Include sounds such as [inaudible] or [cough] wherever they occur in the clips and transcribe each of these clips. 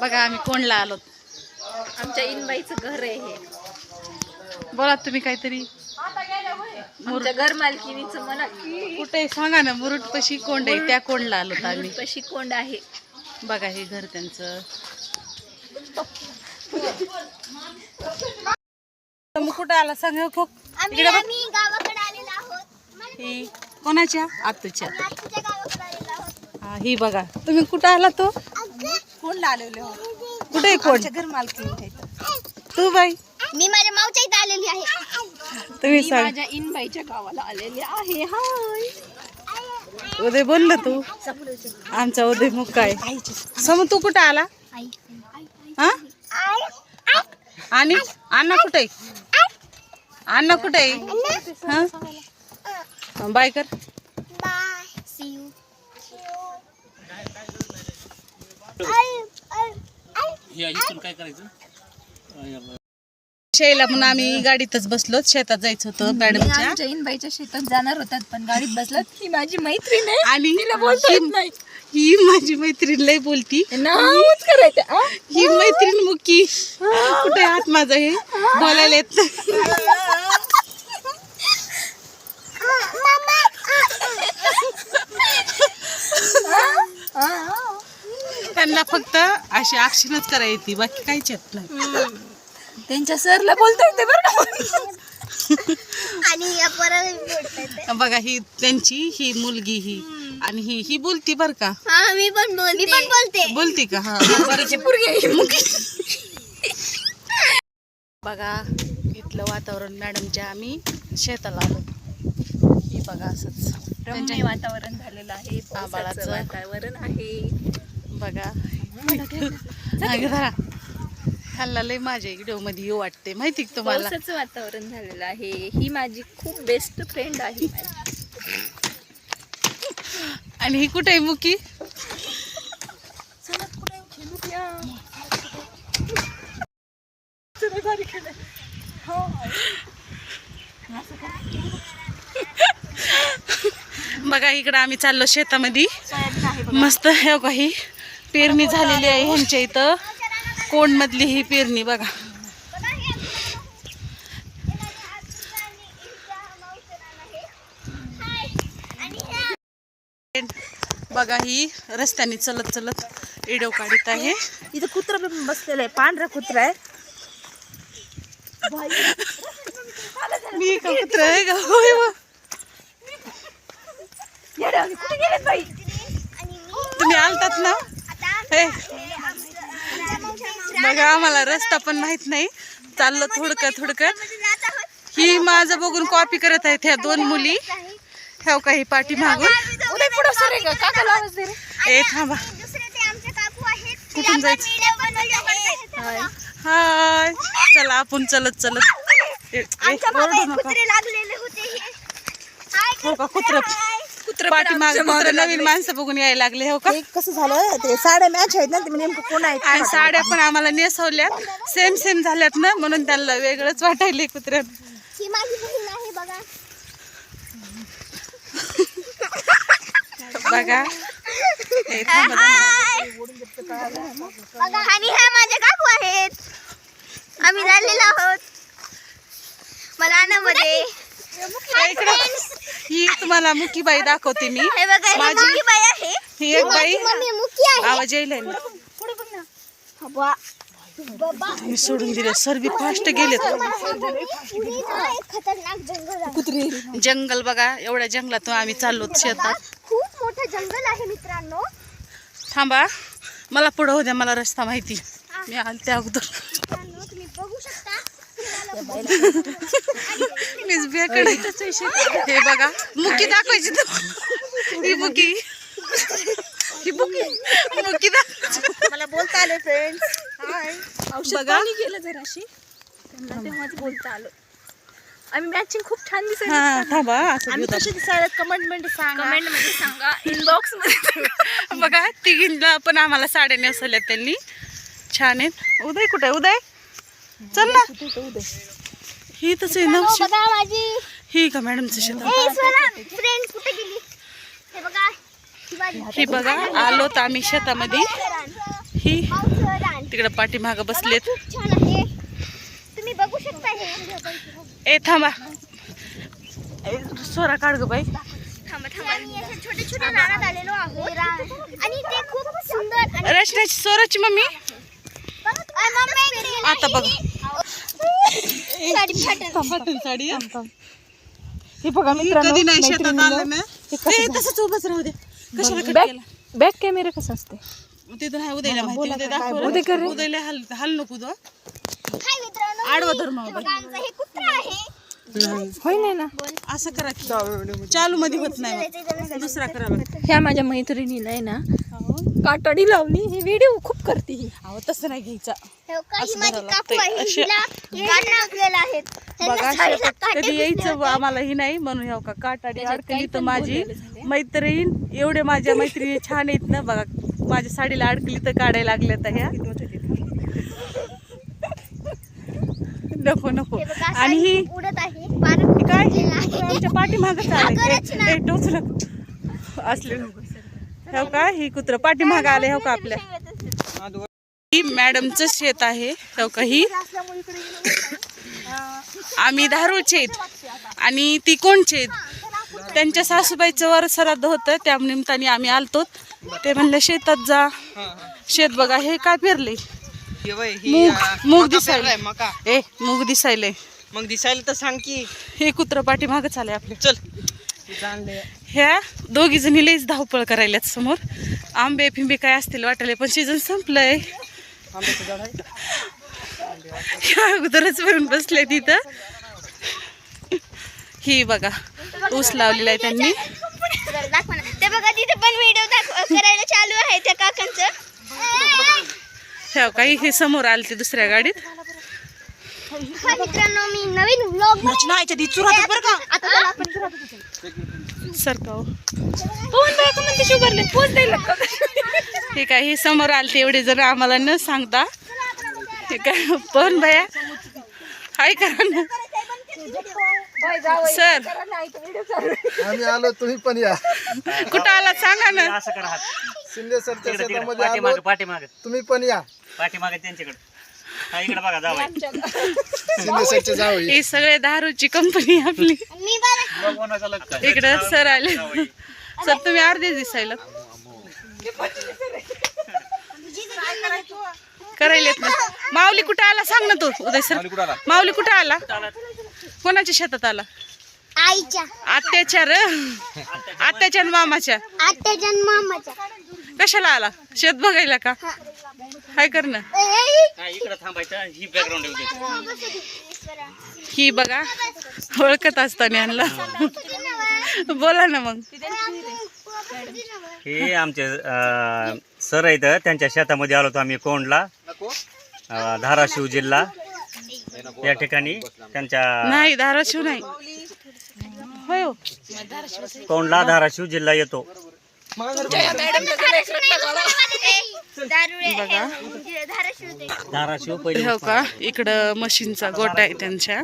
बघा आम्ही कोणला आलो. आमच्या इनबाईचं घर आहे हे. बोला तुम्ही काहीतरी. आमच्या घर मालकिनीचं म्हणा की कुठे सांगा ना मुरुट पशी कोंड आहे त्या कोंडला आलो आम्ही. कशी कोंड आहे. बघा हे घर त्यांचं. मग कुठं आला सांगा खूप. आम्ही इकडे बघ. आम्ही गावाकडे आलेलो आहोत. ही कोणाच्या? आतूच्या. आजीच्या गावाकडे आलेलो आहोत. हा ही बघा. तुम्ही कुठं आला तो? कोंड आलेले हो कुठे कोण? घर मालकिनी तू बाई. मी माझ्या मावच्या इथे आलेली आहे. तुम्ही सांग. माझ्या इनबाईच्या गावाला आलेले आहे. हाय. उदय बोललं तू. आमचा उदय मग काय? समू तू कुठं आला? आई हा? आणि? अण्णा कुठे? आहे अण्णा कुठे? आहे हा? बाय कर बाय सी यू शैला म्हणून आम्ही गाडीतच बसलो शेतात जायचं होतं मॅडमच्या. आमच्या इनबाईच्या शेतात जाणार होतात पण गाडीत बसलात. ही माझी मैत्रीण आहे. आणि बोलता येत ही- नाही. ही माझी मैत्रीण लय बोलती. नावच करायचं? ही मैत्रीण मुक्की कुठे हात माझा हे? बोलायला येत नाही. त्यांना फक्त अशी अक्षरच करायची बाकी काहीच येत नाही. त्यांच्या सरला बोलता येते बरं का? आणि या पोराला मी बोलता येते. बघा ही त्यांची ही मुलगी ही आणि ही ही बोलती बर का? हा मी पण बोलते. मी पण बोलते. बोलती का? हा मुकी. बघा इथलं वातावरण मॅडमच्या आम्ही शेताला आलो. ही बघा असंच. वातावरण झालेलं आहे. आभाळाचं. पावसाचं वातावरण आहे. बघा. [laughs] ह्याला लय माझ्या व्हिडिओमध्ये येऊ वाटते माहिती का तुम्हाला? वातावरण झालेलं आहे. ही माझी खूप बेस्ट फ्रेंड आहे आणि ही कुठे आहे मुकी? बघा इकडं आम्ही चाललो शेतामध्ये. मस्त हे काही पेरणी झालेली आहे ह्यांच्या इथं. कोण मधली ही पेरणी बघा. बघा ही रस्त्याने चलत चलत व्हिडिओ काढत आहे. इथं कुत्रा पण बसलेलं आहे पांढरा कुत्रा आहे. मी का कुत्रा आहे का होय तुम्ही आलतात ना? बघा आम्हाला रस्ता पण माहीत नाही. चाललं थोडकं थोडकं. ही माझं बघून कॉपी करत आहेत ह्या दोन मुली. ह्या काही पाठी मागून ए थांबा. कुठून जायचं. हाय. चला आपण चलत चलत. हे. हो का कुत्र? कुत्रा कुत्र नवीन माणसं बघून यायला लागले हो का? कसं झालं? ते साड्या मॅच आहेत ना ते नेमकं कोण आहे आणि साड्या पण आम्हाला नेसवल्यात. सेम सेम झाल्यात ना म्हणून त्यांना वेगळंच वाटायले ही माझी बहीण आहे बघा. थांबा, आणि ह्या माझ्या काकू आहेत. आम्ही झालेलो आहोत. मलानामध्ये. ए, इकडं ही तुम्हाला मुकी बाई दाखवते मी. माझी- ही एक बाई. आवाज येईल मी सोडून दिले. सर्वी फास्ट आहे. कुत्री. जंगल बघा एवढ्या जंगलातून आम्ही चाललो शेतात. खूप मोठं जंगल आहे मित्रांनो. थांबा. मला पुढं होत्या मला रस्ता माहिती. मी आले त्या अगोदर मित्रांनो तुम्ही बघू शकता मीच बेकडे हे बघा मुकी दाखवायची तर. ही मुकी. ही मुकी. मुकी दाखवायची. मला बोलता आले फ्रेंड्स औषध बघा. पाणी गेलं जराशी त्यांना तेव्हाच बोलता आलं. आम्ही मॅचिंग खूप छान हा दिसायला कमेंटमध्ये सांगा. कमेंटमध्ये सांगा. इनबॉक्समध्ये. बघा तिघींना पण आम्हाला साड्या नेसवल्यात त्यांनी. छान आहेत. उदय कुठे आहे? उदय? चल ना. ही तस आहे ना हो, का मॅडमचं शेत ए स्वरा फ्रेंड्स कुठे गेली? हे बघा बघा आलोत आम्ही शेतामध्ये. ही. तिकडे पाठीमागं बसलेत. खूप छान आहे. तुम्ही बघू शकता हे. ए थांबा. ए, सोरा काढ ग बाई. थांबा थांबा. आम्ही असे छोटे छोटे आलेलो आहोत. आणि ते खूप सुंदर आणि रचनाची सोराची मम्मी. आता बघ. साडी फाटल. साडी हे? बघा कधी नाही शेतात आलं ना ए, तसंच उभंच राहू दे. कशाला कट केला? बॅक कॅमेरा कसा असते? नाही उद्याला माहिती उद्या दाखव उद्या कर रे. उद्याला हल हल नको तू हाय मित्रांनो आडवा धर मग बघा, आमचं हे कुत्रा आहे. होय नाही ना? असं करा की. चालू मध्ये होत नाही. दुसरा करावा ह्या माझ्या मैत्रिणीला आहे ना काटाडी लावली ही व्हिडिओ खूप करते ही. अहो तसं नाही घ्यायचा. [laughs] कधी यायचं. आम्हाला ही नाही म्हणून हो का काटाडी अडकली तर माझी. मैत्रीण एवढे माझ्या मैत्रिणी छान आहेत ना बघा माझ्या साडीला अडकली तर काढायला लागल्या तर ह्या. नको नको. आणि ही ही काय. आमच्या पाठीमागच. आले टोच नको असले. हो का? ही कुत्र पाठीमाग आले हो का आपल्या? ही मॅडमचं शेत आहे हो का ही आम्ही धारूरचे आहेत आणि ती कोणचे आहेत त्यांच्या सासूबाईचं वर श्राद्ध होतं त्या निमित्ताने आम्ही आलतो. ते म्हणले शेतात जा. शेत बघा हे काय पेरले? मूग दिसायले. ए मूग दिसायले. मग दिसायला तर सांग की. हे कुत्र पाठीमाग चालय आपले. चल. ह्या दोघी जणी लईच धावपळ करायल्यात समोर. आंबे फिंबे काय असतील वाटायला पण सीझन संपलंय. का? अगोदरच भरून बसले तिथं. ही बघा ऊस लावलेला आहे त्यांनी. ते बघा तिथे पण व्हिडिओ करायला चालू आहे त्या काकांचं. ह्या काही हे समोर आले ते दुसऱ्या गाडीत. मित्रांनो मी नवीन व्लॉग आता चला आपण सरकाव. पवन बाय का म्हणते शुगरले पोच द्यायला का? हे काय हे समोर आले ते एवढे जण आम्हाला न सांगता. हे काय पण भया हाय करा ना. सर. आम्ही आलो तुम्ही पण या. कुठं आला सांगा ना. असं करा शिंदे सरच्या तिकडे तिकडे. शेतामध्ये आलो. पाठीमाग. पाठीमाग तुम्ही पण या. पाठीमाग त्यांच्याकडे. हा इकडे बघा जावाय शिंदे सरचे जाऊ हे सगळे दारूची कंपनी आपली. इकडं सर आले. सर तुम्ही अर्धे दिसायला. करायलेत ना. माऊली कुठं आला? सांग ना तू उदय सर. माऊली कुठं आला? कोणाच्या शेतात आला? आईच्या. आत्याच्या र. आत्याच्या आणि मामाच्या. आत्याच्या आणि मामाच्या. कशाला आला? शेत बघायला का? हाय कर ना. ही ही बघा ओळखत असताना आणला. बोला ना मग. हे आमचे अं, सर आहेत त्यांच्या शेतामध्ये आलो होतो आम्ही कोंडला. अं, धाराशिव जिल्हा. या ठिकाणी त्यांच्या नाही धाराशिव नाही. होय हो. कोंडला धाराशिव जिल्हा येतो. ते. धाराशिव पहिले हो का? इकडं मशीनचा गोटा आहे त्यांच्या.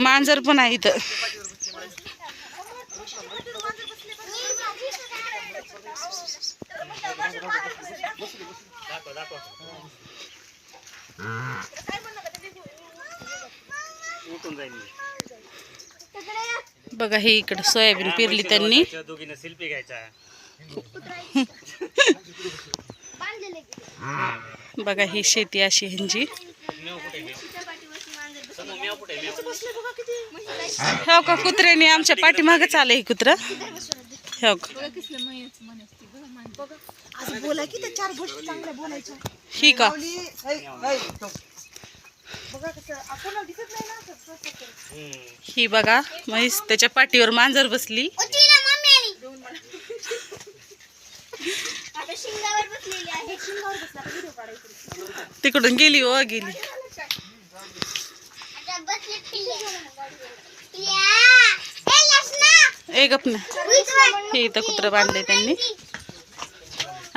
मांजर पण आहे इथं. बघा हे इकडं सोयाबीन पेरली त्यांनी. त्या सेल्फी घ्यायचा बघा ही शेती अशी ह्यांची. हो का कुत्र्याने आमच्या पाठीमागच आलं हे कुत्र. हो का? ही का? ही बघा म्हैस त्याच्या पाठीवर मांजर बसली. ओ, तिला मम्मी आली. आता शिंगावर बसलेली आहे. शिंगावर बसला तिकडून गेली हो गेली आता बसली पिल्ल्या. पिल्ल्या. ए, गप ना. हे इथं कुत्र बांधले त्यांनी.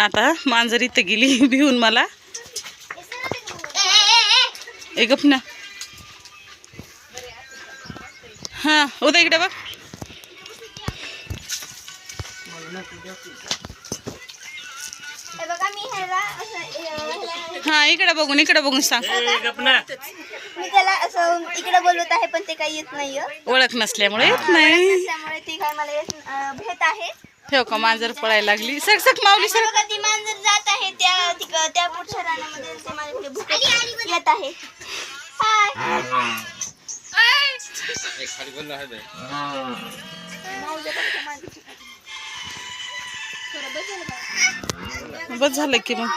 आता मांजर इथं गेली भिवून मला. ए, ए, ए. ए गप ना. हा उद्या इकडे बघ. हे हा इकडे बघून इकडे बघून सांग. मी त्याला असं इकडे बोलवत आहे पण ते काही येत नाहीये ओळख नसल्यामुळे येत नाही त्यामुळे ते काय मला येत अं, भेट आहे ठेव का मांजर पळायला लागली सर सर माऊली सर बघा ती मांजर जात आहे त्या तिक- त्या पुढच्या रानामध्ये ते माझ्याकडे भुकत येत आहे हाय बस झालं की मग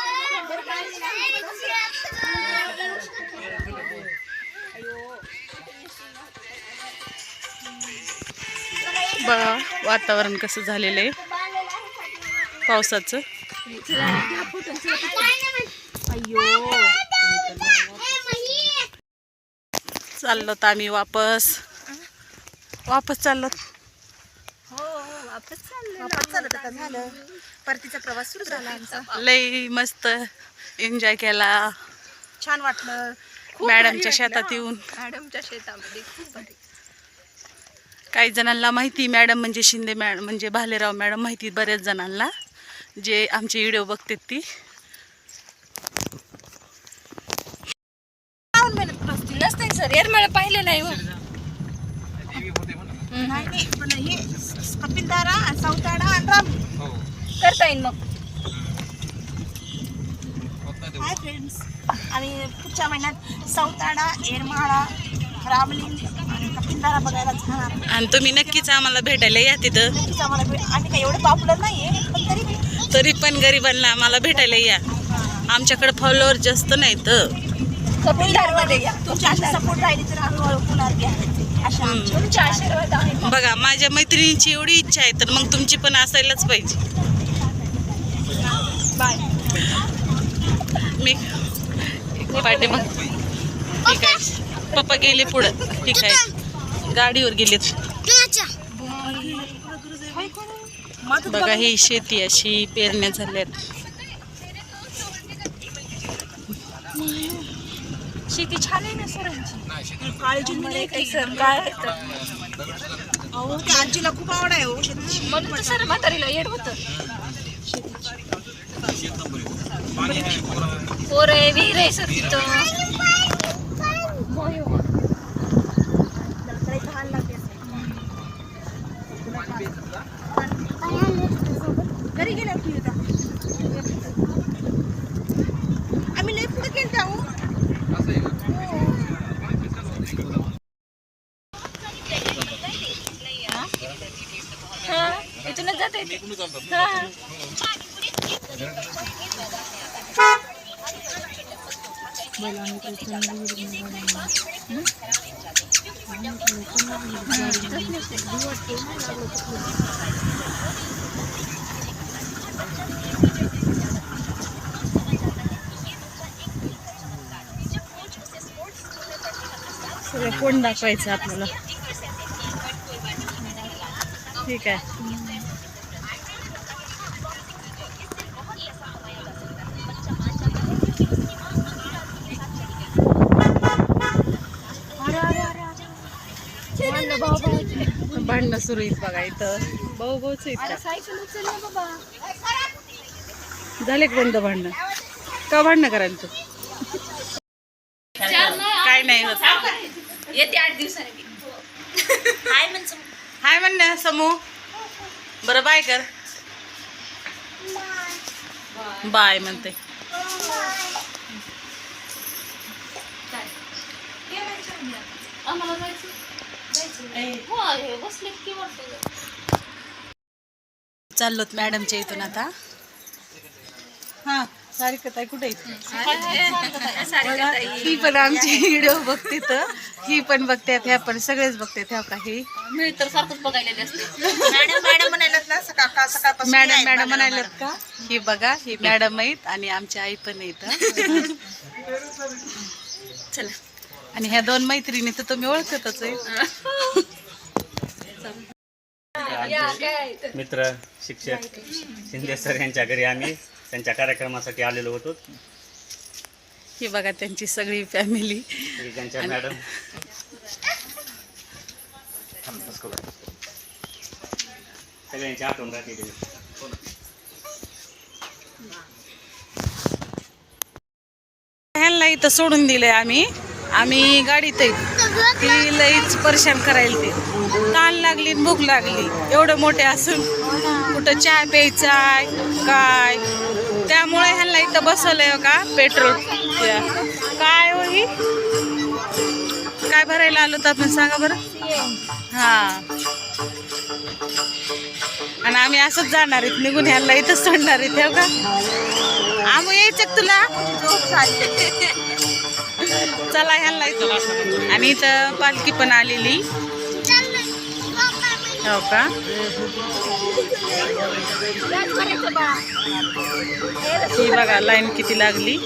बघा वातावरण कसं झालेलं आहे. पावसाचं. चाललो तर आम्ही वापस. वापस चाललो. परतीचा प्रवास सुरू झाला लई मस्त एन्जॉय केला. छान वाटलं. मॅडमच्या शेतात येऊन. मॅडमच्या शेतामध्ये काही जणांना माहिती मॅडम म्हणजे शिंदे मॅडम म्हणजे भालेराव मॅडम माहिती बऱ्याच जणांना जे आमचे व्हिडिओ बघतात ती. सर. यार मला पाहिलं नाही हो. नाही नाही. पण हे कपिलदारा सावताडा आणि राम करता येईल मग. हाय फ्रेंड्स आणि पुढच्या महिन्यात सावताडा येरमाळा रामलिंग आणि कपिलदारा बघायला जाणार. आणि तुम्ही नक्कीच आम्हाला भेटायला या तिथं. नक्कीच आम्हाला भेट आम्ही काही एवढे पॉप्युलर पण तरी बी तरी पण गरिबांना आम्हाला भेटायला या. आमच्याकडे फॉलोअर जास्त नाही तर कपिलदारमध्ये या. तुमची अशी सपोर्ट राहिली तर आम्ही ओळखून घ्या अशा तुमचे आशीर्वाद आहे बघा माझ्या मैत्रिणींची एवढी इच्छा आहे तर मग तुमची पण असायलाच पाहिजे. बाय. मी पाठी मग. ठीक आहे. पप्पा गेले पुढं. ठीक आहे. गाडीवर गेलेत. बघा ही शेती अशी पेरण्या झाल्यात. शेती छान आहे ना सरांची काळजी नाही काही सर काय अहो त्या आजीला खूप आवड आहे हो शेतीची म्हणून तर सर म्हातारीला येड होत. पोर. आहे विहीर आहे सर तिथं. घरी गेल्या आम्ही लई पुढे गेलो जाऊ इथूनच जात आहे कोण दाखवायचं आपल्याला ठीक आहे भांडणं सुरू आहेत बघा इथं. भाऊ भाऊच आहेत झाले का बंद भांडणं? का भांडणं करायला तू? काय नाही होत. येते आठ दिवसांनी. हाय म्हणजे हाय म्हणण्या समूह बरं बाय कर. बाय म्हणते. चाललोत मॅडमच्या इथून आता. हा सारिका ताई कुठे ही पण आमची व्हिडिओ बघते तर ही पण बघते ह्या पण सगळेच बघते ह्या काही मी तर सारखंच बघायला मॅडम मॅडम म्हणायलात ना सकाळ सकाळपासून मॅडम मॅडम म्हणायलात का? ही बघा ही मॅडम आहेत आणि आमची आई पण हं. [laughs] चला. आणि ह्या दोन मैत्रिणी तर तुम्ही ओळखतच आहे. मित्र शिक्षक शिंदे सर यांच्या घरी आम्ही त्यांच्या कार्यक्रमासाठी आलेलो होतो. ही बघा त्यांची सगळी फॅमिली त्यांच्या मॅडम. सगळ्यांची आठवण राहते इथं सोडून दिलंय आम्ही. आम्ही गाडीत ती लईच परेशान करायला ते. कान लागली आणि भूक लागली. एवढं मोठे असून कुठं चहा प्यायचा आहे काय? त्यामुळे ह्यांना इथं बसवलंय हो का? पेट्रोल. काय हो ही? काय भरायला आलो तर आपण? सांगा बरं. हा. आणि आम्ही असंच जाणार आहेत. निघून ह्याला इथंच सोडणार आहेत. हो का? आम्ही यायचं तुला? हो, चला ह्याला इथं आणि इथं पालखी पण आलेली. हो का? ही बघा लाईन किती लागली.